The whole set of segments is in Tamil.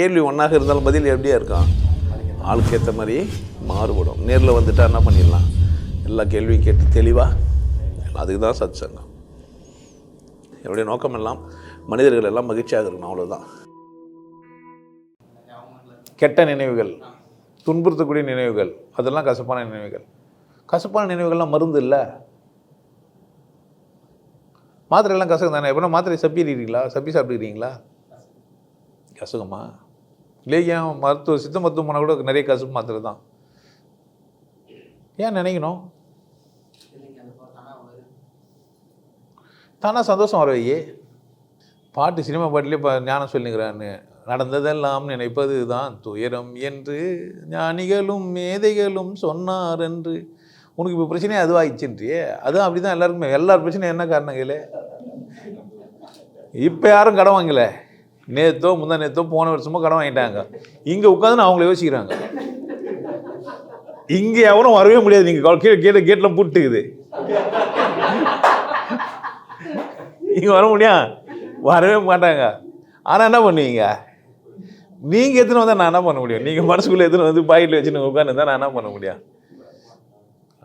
கேள்வி ஒன்றாக இருந்தாலும் பதில் எப்படியா இருக்கும்? ஆளுக்கு ஏற்ற மாதிரி மாறுபடும். நேரில் வந்துட்டா என்ன பண்ணிடலாம்? எல்லா கேள்வியும் கேட்டு தெளிவாக அதுக்கு தான் சத் சங்கம் என்னுடைய நோக்கம் எல்லாம் மனிதர்கள் எல்லாம் மகிழ்ச்சியாக இருக்கணும் அவ்வளோதான் கெட்ட நினைவுகள் துன்புறுத்தக்கூடிய நினைவுகள் அதெல்லாம் கசப்பான நினைவுகள். கசப்பான நினைவுகள்லாம் மருந்து இல்லை. மாத்திரையெல்லாம் கசகம் தானே எப்படின்னா மாத்திரை சப்பிடுறீங்களா சப்பி சாப்பிட்டுக்கிறீங்களா? கசகமா இல்லை ஏன் மருத்துவ சித்த மருத்துவம் கூட நிறைய கசப்பு மாத்திரை தான். ஏன் நினைக்கணும்? தானாக சந்தோஷம் வரவையே பாட்டு சினிமா பாட்டிலே இப்போ ஞானம் சொல்லுங்கிறான்னு நடந்ததெல்லாம் நினைப்பது தான் துயரம் என்று ஞானிகளும் மேதைகளும் சொன்னார் என்று. உனக்கு இப்போ பிரச்சனையே அதுவாகிச்சுன்றியே அதுவும் அப்படி தான் எல்லாருக்குமே. எல்லார் பிரச்சனையும் என்ன காரணங்களே இப்போ யாரும் கடன் வாங்கலை. நேத்தோ முந்தா நேத்தோ போன வருஷமோ கடன் வாங்கிட்டாங்க. இங்கே உட்காந்து அவங்கள யோசிக்கிறாங்க. இங்கே எவனும் வரவே முடியாது. நீங்கள் கீழே கேட்டு கேட்டில் பூட்டுக்குது. இங்கே வர முடியும் வரவே மாட்டாங்க. ஆனால் என்ன பண்ணுவீங்க? நீங்கள் எத்தனை வந்தால் நான் என்ன பண்ண முடியும்? நீங்கள் மனசுக்குள்ளே எத்தனை வந்து பாக்கெட்டில் வச்சுன்னு உட்காந்துருந்தா நான் என்ன பண்ண முடியும்?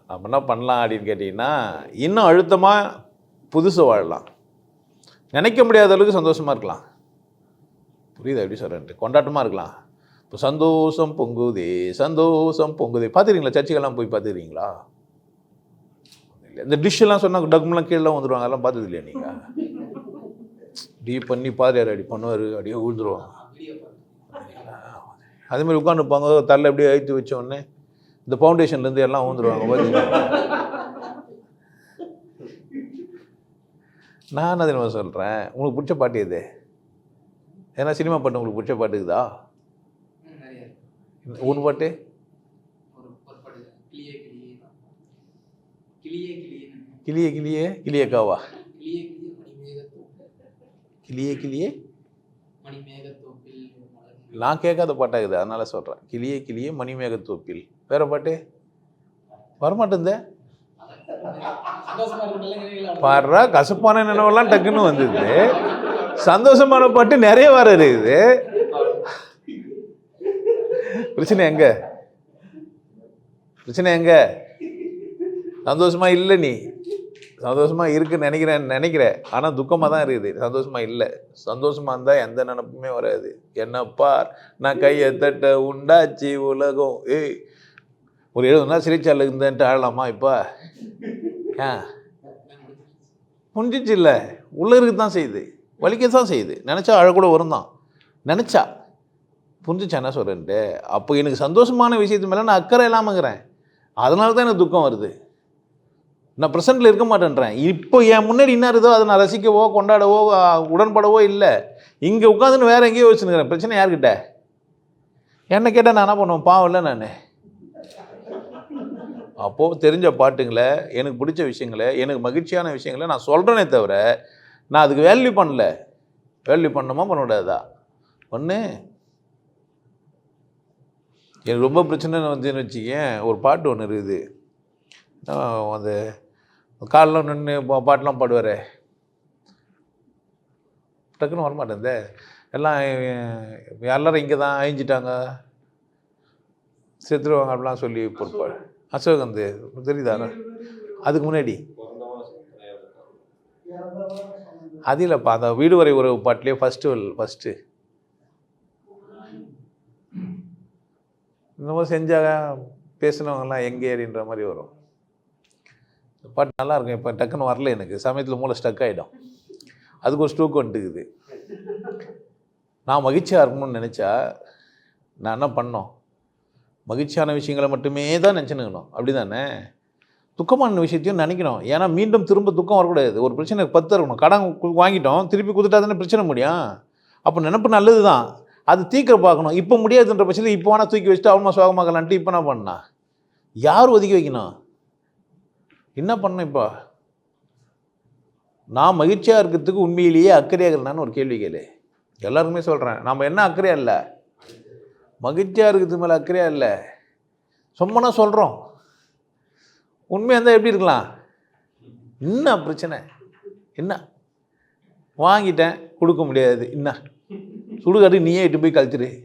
நம்ம என்ன பண்ணலாம் அப்படின்னு கேட்டிங்கன்னா இன்னும் அழுத்தமாக புதுசு வாழலாம். நினைக்க முடியாத அளவுக்கு சந்தோஷமாக இருக்கலாம். புரியுது எப்படி சொல்கிறேன்ட்டு கொண்டாட்டமாக இருக்கலாம். இப்போ சந்தோஷம் பொங்குதே சந்தோஷம் பொங்குதே. பார்த்துருக்கீங்களா சர்ச்சுக்கெல்லாம் போய் பார்த்துருக்கீங்களா இந்த டிஷ்ஷெல்லாம் சொன்னால் டக்குமெல்லாம் கீழே வந்துடுவாங்க அதெல்லாம் பார்த்தது இல்லையா நீங்கள் டீ பண்ணி பாதியார் அடி பண்ணுவார் அப்படியே விழுந்துருவாங்க அதே மாதிரி உட்காந்துருப்பாங்க தலை அப்படியே அழுத்தி வச்ச உடனே இந்த ஃபவுண்டேஷன்லேருந்து எல்லாம் ஊந்துருவாங்க நான் என்ன சொல்கிறேன் உங்களுக்கு பிடிச்ச பாட்டு எது? ஏன்னா சினிமா பாட்டு உங்களுக்கு பிடிச்ச பாட்டு இருக்குதா? உன் பாட்டு? கிளியே கிளியே. கிளியக்காவா? கிளியே கிளியே நான் கேட்காத பாட்டாகுது அதனால சொல்கிறேன் கிளியே கிளியே மணிமேகத்தோப்பில். வேற பாட்டு? வரமாட்டேந்தே பாடுறா கசப்பான நினைவெல்லாம் டக்குன்னு வந்தது. சந்தோஷமான பாட்டு நிறைய வர இருக்குது. பிரச்சனை எங்க? பிரச்சனை எங்க? சந்தோஷமா இல்லை நீ. சந்தோஷமா இருக்குன்னு நினைக்கிறேன் நினைக்கிறேன். ஆனால் துக்கமாக தான் இருக்குது. சந்தோஷமா இல்லை. சந்தோஷமா இருந்தால் எந்த நினப்புமே வராது. என்னப்பா நான் கையை தட்ட உண்டாச்சு உலகம். ஏய் ஒரு எழுபது நாள் சிறைச்சாலை இருந்தேன்ட்டு ஆடலாமா இப்போ? ஏன் முடிஞ்சிச்சு இல்லை? உள்ளே இருக்கு தான் செய்யுது. வலிக்க தான் செய்யுது. நினச்சா அழக்கூட வரும் தான். நினச்சா. புரிஞ்சிச்சா என்ன சொல்கிறேன்ட்டு அப்போ எனக்கு சந்தோஷமான விஷயத்து மேலே நான் அக்கறை இல்லாமங்கிறேன். அதனால தான் எனக்கு துக்கம் வருது. நான் ப்ரெசென்ட்டில் இருக்க மாட்டேன்றேன். இப்போ என் முன்னாடி என்ன இருதோ அதை நான் ரசிக்கவோ கொண்டாடவோ உடன்படவோ இல்லை. இங்கே உட்காந்துன்னு வேறு எங்கேயோ வச்சுருக்கிறேன் பிரச்சனை யார்கிட்ட? என்ன கேட்டால் நான் என்ன பண்ணுவேன்? பாவம் இல்லை நான். அப்போது தெரிஞ்ச பாட்டுங்களை எனக்கு பிடிச்ச விஷயங்களை எனக்கு மகிழ்ச்சியான விஷயங்களை நான் சொல்கிறேனே தவிர நான் அதுக்கு வேல்யூ பண்ணல. வேல்யூ பண்ணணுமா பண்ணக்கூடாதா? ஒன்று எனக்கு ரொம்ப பிரச்சனை வந்துன்னு வச்சுக்கேன் ஒரு பாட்டு ஒன்று இருக்குது. அந்த காலெலாம் நின்று பாட்டெலாம் பாடுவார். டக்குன்னு வரமாட்டேன் எல்லாம் எல்லாரும் இங்கே தான் அழிஞ்சிட்டாங்க. செத்துருவாங்க அப்படிலாம் சொல்லி பொறுப்பாடு. அசோகந்த் தெரியுதா? அதுக்கு முன்னாடி. அது இல்லைப்பா அந்த வீடு வரை உறவு பாட்டிலே ஃபஸ்ட்டு ஃபஸ்ட்டு இன்னமும் செஞ்சாக பேசினவங்கலாம் எங்கே அப்படின்ற மாதிரி வரும். பாட்டு நல்லா இருக்கும் இப்போ டக்குன்னு வரல எனக்கு. சமயத்தில் மூளை ஸ்டக் ஆகிடும் அதுக்கு ஒரு ஸ்ட்ரோக் வந்துட்டுக்குது நான் மகிழ்ச்சியாக இருக்கணும்னு நினச்சா நான் என்ன பண்ணோம் மகிழ்ச்சியான விஷயங்களை மட்டுமே தான் நினச்சினுக்கணும் அப்படி தானே துக்கமான விஷயத்தையும் நினைக்கணும் ஏன்னா மீண்டும் திரும்ப துக்கம் வரக்கூடாது. ஒரு பிரச்சனை பத்து இருக்கணும். கடன் வாங்கிட்டோம். திருப்பி கொடுத்துட்டா தானே பிரச்சனை முடியும்? அப்போ நினப்பு நல்லது தான் அது தீக்கிர பார்க்கணும். இப்போ முடியாதுன்ற பட்சத்தில் இப்போ வேணால் தூக்கி வச்சுட்டு அவமா சோகமாக்கலான்ட்டு இப்போ என்ன பண்ணா? யார் ஒதுக்கி வைக்கணும்? என்ன பண்ணணும் இப்போ? நான் மகிழ்ச்சியாக இருக்கிறதுக்கு உண்மையிலேயே அக்கறையாக இருக்கிறான்னு ஒரு கேள்வி கேளு. எல்லாருக்குமே சொல்கிறேன் நம்ம என்ன அக்கறையா இல்லை? மகிழ்ச்சியாக இருக்கிறது மேலே அக்கறையா இல்லை? சும்மனா சொல்கிறோம் உண்மையாக இருந்தால் எப்படி இருக்கலாம்? என்ன பிரச்சனை. என்ன வாங்கிட்டேன் கொடுக்க முடியாது. என்ன சுடுகாடு நீயே இட்டு போய் கழிச்சிரு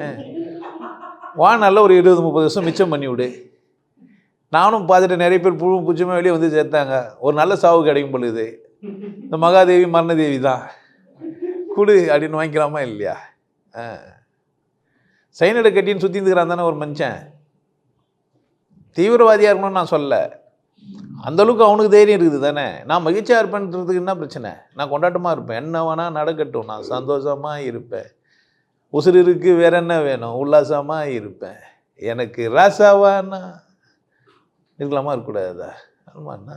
ஆ. வா நல்ல ஒரு இருபது முப்பது வருஷம் மிச்சம் பண்ணி விடு. நானும் பார்த்துட்டு நிறைய பேர் புழு பூச்சமாக வெளியே வந்து சேர்த்தாங்க. ஒரு நல்ல சாவு கிடைக்கும் பொழுது. இந்த மகாதேவி மரணதேவி தான். குடு அப்படின்னு வாங்கிக்கலாமா இல்லையா? ஆ. சைனடை கட்டின்னு சுற்றி இருக்கிறான் தானே ஒரு மனுஷன். தீவிரவாதியாக இருக்கணும்னு நான் சொல்ல அந்தளவுக்கு அவனுக்கு தைரியம் இருக்குது தானே? நான் மகிழ்ச்சியாக இருப்பேன்றதுக்கு என்ன பிரச்சனை? நான் கொண்டாட்டமாக இருப்பேன். என்ன வேணால் நடக்கட்டும். நான் சந்தோஷமாக இருப்பேன். உசுறு இருக்கு வேற என்ன வேணும்? உல்லாசமாக இருப்பேன். எனக்கு ராசாவானா? இருக்கலாமா? இருக்கக்கூடாதா? ஆமாண்ணா